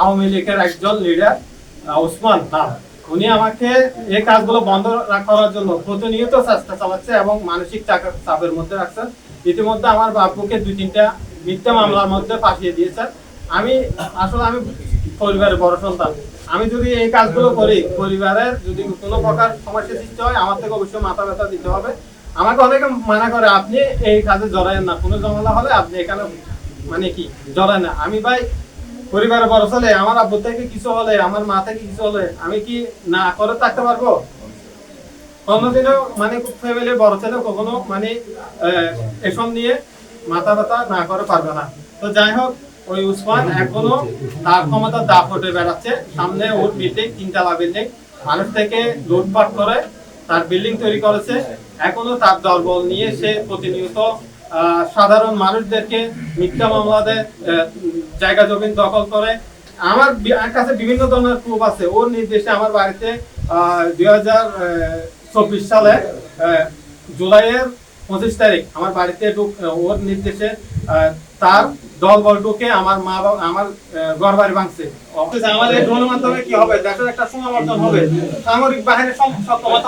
আওয়ামী লীগের একজন লিডার ওসমান নাম উনি আমাকে এই কাজগুলো বন্ধ করার জন্য প্রতিনিয়ত চেষ্টা চালাচ্ছে এবং মানসিক চাপের মধ্যে রাখছে। ইতিমধ্যে আমার বাপুকে দুই তিনটা মিথ্যা মামলার মধ্যে পাঠিয়ে দিয়েছে। আমি আসলে আমি পরিবারের বড় সন্তান। আমি যদি এই কাজগুলো করি, পরিবারের যদি কোনো প্রকার সমস্যা সৃষ্টি হয়, আমার থেকে অবশ্যই মাথা ব্যথা দিতে হবে। আমাকে অনেকে মানা করে, আপনি এই কাজে জড়ায়েন না। কোনো ঝামেলা হলে আপনি এখানে মানে কি? জড়ায় না। আমি ভাই পরিবারের বড় ছেলে আমার আব্বু থেকে কিছু হলে, আমার মা থেকে কিছু হলে, আমি কি না করে থাকতে পারব? কোনোদিনও মানে ফ্যামিলির বড় ছেলে কখনো মানে এসব নিয়ে মাথা ব্যথা না করে পারবে না। তো যাই হোক, ওই উসমান এখনও তার ক্ষমতা দা ফুটে বেড়াচ্ছে। সামনে ওর বিল্ডিং তিনতলা বিল্ডিং মানুষ থেকে লুটপাট করে তার বিল্ডিং তৈরি করেছে। এখনও তার দলবল নিয়ে সে প্রতিনিয়ত সাধারণ মানুষদেরকে মিথ্যা মামলাতে জায়গা জমিন দখল করে। আমার কাছে বিভিন্ন ধরনের প্রুফ আছে। ওর নির্দেশে আমার বাড়িতে দুই হাজার চব্বিশ সালে জুলাইয়ের পঁচিশ তারিখ আমার বাড়িতে ওর নির্দেশে তার আমার মা আমার ভাঙছে। আমাদের কি হবে? দেশের একটা অর্জন হবে। সামরিক বাহিনীর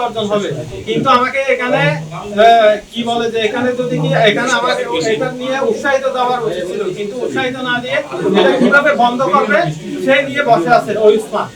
অর্জন হবে। কিন্তু আমাকে এখানে কি বলে যে এখানে যদি কি, এখানে আমাকে এটা নিয়ে উৎসাহিত দেওয়ার উচিত ছিল। কিন্তু উৎসাহিত না দিয়ে এটা কীভাবে বন্ধ করবে সেই নিয়ে বসে আছে ওই উসমান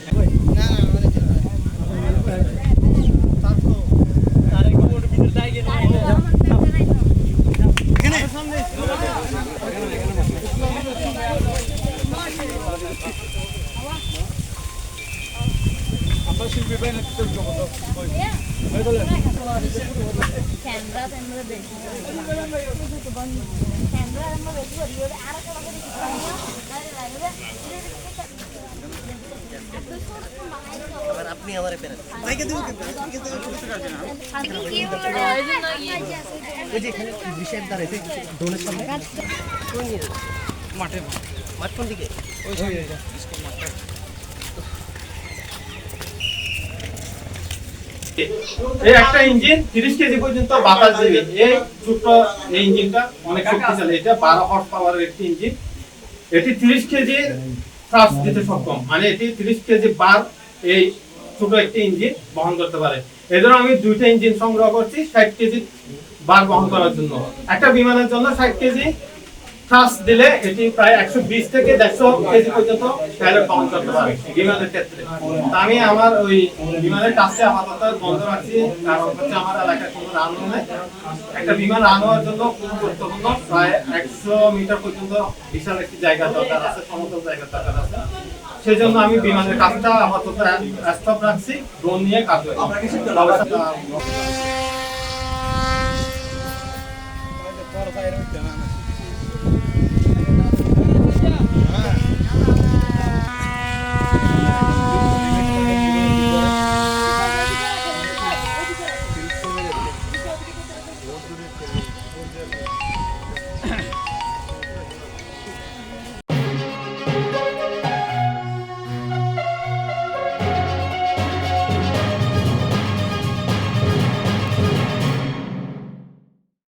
আপনি আমারে পেরেন মাইকে দিব কিন্তু ওই যে এখানে বিশেষ দাঁড়াইছে ডোনের সামনে মাঠে মাঠ কোন দিকে এই একটা ইঞ্জিন তিরিশ কেজি পর্যন্ত বাতাস দেবে। এই ছোট্ট এই ইঞ্জিনটা অনেক শক্তিশালী। এটা বারো হর্স পাওয়ারের একটি ইঞ্জিন। এটি তিরিশ কেজি থ্রাস্ট দিতে সক্ষম। মানে এটি তিরিশ কেজি বার এই ছোট একটি ইঞ্জিন বহন করতে পারে। আমি দুইটা ইঞ্জিন সংগ্রহ করছি ষাট কেজি বার বহন করার জন্য। একটা বিমানের জন্য ষাট কেজি থ্রাস্ট দিলে এটি প্রায় একশো বিশ থেকে দেড়শো কেজি পর্যন্ত পাইলট বহন করতে পারে বিমানের ক্ষেত্রে। আমি আমার ওই বিমানের কাজটা আপাতত বন্ধ রাখছি কারণ হচ্ছে আমার এলাকায় কোনো রান নেই একটা বিমান রান হওয়ার জন্য খুব গুরুত্বপূর্ণ প্রায় একশো মিটার পর্যন্ত বিশাল একটি জায়গা দরকার আছে সমতল জায়গা দরকার আছে। সেই জন্য আমি বিমানের কাজটা আপাতত স্টপ রাখছি ড্রোন নিয়ে কাজ করি